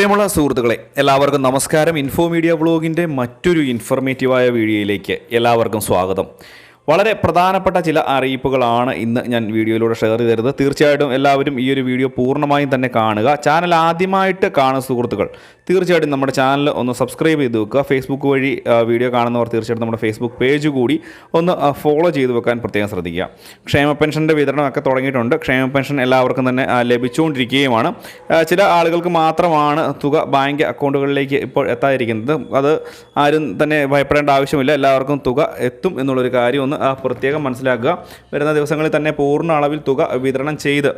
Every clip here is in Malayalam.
പ്രിയമുള്ള സുഹൃത്തുക്കളെ എല്ലാവർക്കും നമസ്കാരം. ഇൻഫോ മീഡിയ ബ്ലോഗിന്റെ മറ്റൊരു ഇൻഫർമേറ്റീവായ വീഡിയോയിലേക്ക് എല്ലാവർക്കും സ്വാഗതം. വളരെ പ്രധാനപ്പെട്ട ചില അറിയിപ്പുകളാണ് ഇന്ന് ഞാൻ വീഡിയോയിലൂടെ ഷെയർ ചെയ്ത് തരുന്നത് തീർച്ചയായിട്ടും എല്ലാവരും ഈ ഒരു വീഡിയോ പൂർണമായും തന്നെ കാണുക. ചാനൽ ആദ്യമായിട്ട് കാണുന്ന സുഹൃത്തുക്കൾ തീർച്ചയായിട്ടും നമ്മുടെ ചാനൽ ഒന്ന് സബ്സ്ക്രൈബ് ചെയ്ത് വെക്കുക. ഫേസ്ബുക്ക് വഴി വീഡിയോ കാണുന്നവർ തീർച്ചയായിട്ടും നമ്മുടെ ഫേസ്ബുക്ക് പേജ് കൂടി ഒന്ന് ഫോളോ ചെയ്ത് വെക്കാൻ പ്രത്യേകം ശ്രദ്ധിക്കുക. ക്ഷേമ പെൻഷന്റെ വിതരണമൊക്കെ തുടങ്ങിയിട്ടുണ്ട്. ക്ഷേമ പെൻഷൻ എല്ലാവർക്കും തന്നെ ലഭിച്ചുകൊണ്ടിരിക്കുകയുമാണ്. ചില ആളുകൾക്ക് മാത്രമാണ് തുക ബാങ്ക് അക്കൗണ്ടുകളിലേക്ക് ഇപ്പോൾ എത്താതിരിക്കുന്നത്. അത് ആരും തന്നെ ഭയപ്പെടേണ്ട ആവശ്യമില്ല. എല്ലാവർക്കും തുക എത്തും എന്നുള്ളൊരു കാര്യം ഒന്ന് ആ, പ്രത്യേകം മനസ്സിലാക്കുക. വരുന്ന ദിവസങ്ങളിൽ തന്നെ പൂർണ അളവിൽ തുക വിതരണം ചെയ്ത്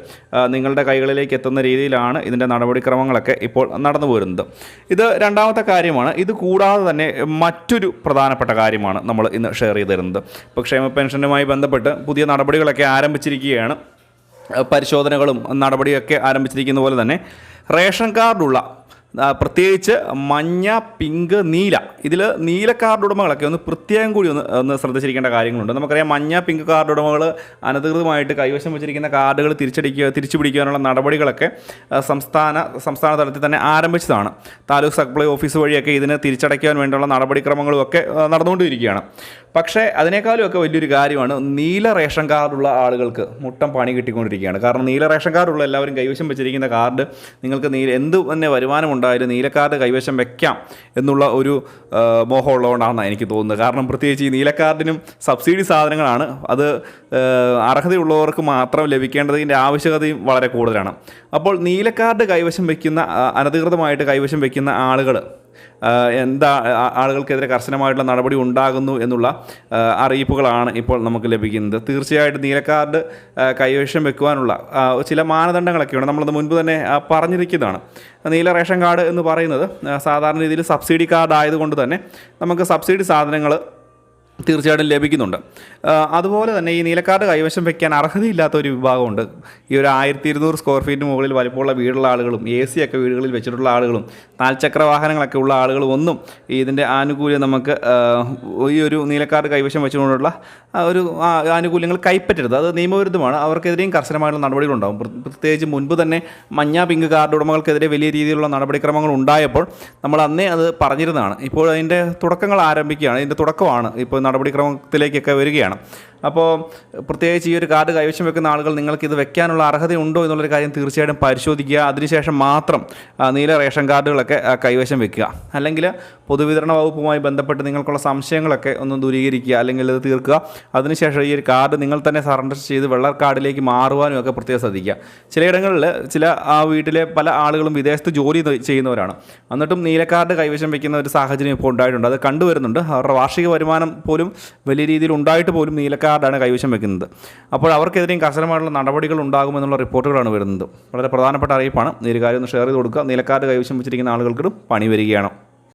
നിങ്ങളുടെ കൈകളിലേക്ക് എത്തുന്ന രീതിയിലാണ് ഇതിന്റെ നടപടിക്രമങ്ങളൊക്കെ ഇപ്പോൾ നടന്നു പോരുന്നത്. ഇത് രണ്ടാമത്തെ കാര്യമാണ്. ഇത് കൂടാതെ തന്നെ മറ്റൊരു പ്രധാനപ്പെട്ട കാര്യമാണ് നമ്മൾ ഇന്ന് ഷെയർ ചെയ്ത് തരുന്നത്. ഇപ്പോൾ ക്ഷേമ പെൻഷനുമായി ബന്ധപ്പെട്ട് പുതിയ നടപടികളൊക്കെ ആരംഭിച്ചിരിക്കുകയാണ്. പരിശോധനകളും നടപടിയൊക്കെ ആരംഭിച്ചിരിക്കുന്ന പോലെ തന്നെ റേഷൻ കാർഡുള്ള പ്രത്യേകിച്ച് മഞ്ഞ പിങ്ക് നീല. ഇതിൽ നീല കാർഡ് ഉടമകളൊക്കെ ഒന്ന് പ്രത്യേകം കൂടി ഒന്ന് ഒന്ന് ശ്രദ്ധിച്ചിരിക്കേണ്ട കാര്യങ്ങളുണ്ട്. നമുക്കറിയാം മഞ്ഞ പിങ്ക് കാർഡ് ഉടമകൾ അനധികൃതമായിട്ട് കൈവശം വെച്ചിരിക്കുന്ന കാർഡുകൾ തിരിച്ചടിക്കുക തിരിച്ചു പിടിക്കാനുള്ള നടപടികളൊക്കെ സംസ്ഥാന സംസ്ഥാന തലത്തിൽ തന്നെ ആരംഭിച്ചതാണ്. താലൂക്ക് സപ്ലൈ ഓഫീസ് വഴിയൊക്കെ ഇതിനെ തിരിച്ചടയ്ക്കാൻ വേണ്ടിയുള്ള നടപടിക്രമങ്ങളും ഒക്കെ നടന്നുകൊണ്ടിരിക്കുകയാണ്. പക്ഷേ അതിനേക്കാളും ഒക്കെ വലിയൊരു കാര്യമാണ് നീല റേഷൻ കാർഡുള്ള ആളുകൾക്ക് മുട്ടം പണി കിട്ടിക്കൊണ്ടിരിക്കുകയാണ്. കാരണം നീല റേഷൻ കാർഡുള്ള എല്ലാവരും കൈവശം വെച്ചിരിക്കുന്ന കാർഡ് നിങ്ങൾക്ക് നീല എന്ത് തന്നെ വരുമാനം ഉണ്ടായാലും നീല കാർഡ് കൈവശം വെക്കാം എന്നുള്ള ഒരു മോഹം എനിക്ക് തോന്നുന്നത്. കാരണം പ്രത്യേകിച്ച് ഈ നീല കാർഡിനും സബ്സിഡി സാധനങ്ങളാണ്. അത് അർഹതയുള്ളവർക്ക് മാത്രം ലഭിക്കേണ്ടതിന്റെ ആവശ്യകതയും വളരെ കൂടുതലാണ്. അപ്പോൾ നീല കാർഡ് കൈവശം വയ്ക്കുന്ന അനധികൃതമായിട്ട് കൈവശം വയ്ക്കുന്ന ആളുകൾ എന്താ ആളുകൾക്കെതിരെ കർശനമായിട്ടുള്ള നടപടി ഉണ്ടാകുന്നു എന്നുള്ള അറിയിപ്പുകളാണ് ഇപ്പോൾ നമുക്ക് ലഭിക്കുന്നത്. തീർച്ചയായിട്ടും നീലക്കാർഡ് കൈവശം വെക്കുവാനുള്ള ചില മാനദണ്ഡങ്ങളൊക്കെയുണ്ട് നമ്മളത് മുൻപ് തന്നെ പറഞ്ഞിരിക്കുന്നതാണ്. നീല റേഷൻ കാർഡ് എന്ന് പറയുന്നത് സാധാരണ രീതിയിൽ സബ്സിഡി കാർഡ് ആയതുകൊണ്ട് തന്നെ നമുക്ക് സബ്സിഡി സാധനങ്ങൾ തീർച്ചയായിട്ടും ലഭിക്കുന്നുണ്ട്. അതുപോലെ തന്നെ ഈ നീലക്കാർഡ് കൈവശം വയ്ക്കാൻ അർഹതയില്ലാത്ത ഒരു വിഭാഗമുണ്ട്. ഈ ഒരു ആയിരത്തി ഇരുന്നൂറ് സ്ക്വയർ ഫീറ്റിന് മുകളിൽ വലിപ്പമുള്ള വീടുള്ള ആളുകളും എ സി ഒക്കെ വീടുകളിൽ വെച്ചിട്ടുള്ള ആളുകളും നാൽചക്ര വാഹനങ്ങളൊക്കെ ഉള്ള ആളുകളും ഒന്നും ഇതിന്റെ ആനുകൂല്യം നമുക്ക് ഈ ഒരു നീലക്കാർഡ് കൈവശം വെച്ചുകൊണ്ടുള്ള ഒരു ആനുകൂല്യങ്ങൾ കൈപ്പറ്റരുത്. അത് നിയമവിരുദ്ധമാണ്. അവർക്കെതിരെയും കർശനമായിട്ടുള്ള നടപടികളുണ്ടാകും പ്ര- പ്രത്യേകിച്ച് മുൻപ് തന്നെ മഞ്ഞ പിങ്ക് കാർഡ് ഉടമകൾക്കെതിരെ വലിയ രീതിയിലുള്ള നടപടിക്രമങ്ങൾ ഉണ്ടായപ്പോൾ നമ്മൾ അന്നേ അത് പറഞ്ഞിരുന്നതാണ്. ഇപ്പോൾ അതിന്റെ തുടക്കങ്ങൾ ആരംഭിക്കുകയാണ്. ഇതിന്റെ തുടക്കമാണ് ഇപ്പോൾ നടപടിക്രമത്തിലേക്കൊക്കെ വരികയാണ്. അപ്പോൾ പ്രത്യേകിച്ച് ഈ ഒരു കാർഡ് കൈവശം വെക്കുന്ന ആളുകൾ നിങ്ങൾക്ക് ഇത് വെക്കാനുള്ള അർഹതയുണ്ടോ എന്നുള്ളൊരു കാര്യം തീർച്ചയായിട്ടും പരിശോധിക്കുക. അതിനുശേഷം മാത്രം നീല റേഷൻ കാർഡുകളൊക്കെ കൈവശം വെക്കുക. അല്ലെങ്കിൽ പൊതുവിതരണ വകുപ്പുമായി ബന്ധപ്പെട്ട് നിങ്ങൾക്കുള്ള സംശയങ്ങളൊക്കെ ഒന്ന് ദൂരീകരിക്കുക. അല്ലെങ്കിൽ ഇത് തീർക്കുക. അതിനുശേഷം ഈ ഒരു കാർഡ് നിങ്ങൾ തന്നെ സറണ്ടർ ചെയ്ത് വെള്ള കാർഡിലേക്ക് മാറുവാനും ഒക്കെ പ്രത്യേകം ശ്രദ്ധിക്കുക. ചിലയിടങ്ങളിൽ ചില ആ വീട്ടിലെ പല ആളുകളും വിദേശത്ത് ജോലി ചെയ്യുന്നവരാണ്. എന്നിട്ടും നീല കാർഡ് കൈവശം വയ്ക്കുന്ന ഒരു സാഹചര്യം ഇപ്പോൾ ഉണ്ടായിട്ടുണ്ട്. അത് കണ്ടുവരുന്നുണ്ട്. അവരുടെ വാർഷിക വരുമാനം പോലും വലിയ രീതിയിൽ ഉണ്ടായിട്ട് പോലും നീല കാർഡാണ് കൈവശം വെക്കുന്നത്. അപ്പോൾ അവർക്കെതിരെയും കർശനമായിട്ടുള്ള നടപടികൾ ഉണ്ടാകുമെന്നുള്ള റിപ്പോർട്ടുകളാണ് വരുന്നത്. വളരെ പ്രധാനപ്പെട്ട അറിയിപ്പാണ്. ഈ കാര്യം ഒന്ന് ഷെയർ ചെയ്ത് കൊടുക്കുക. നീലക്കാർഡ് കൈവശം വെച്ചിരിക്കുന്ന ആളുകൾക്ക് പണി വരികയാണ്.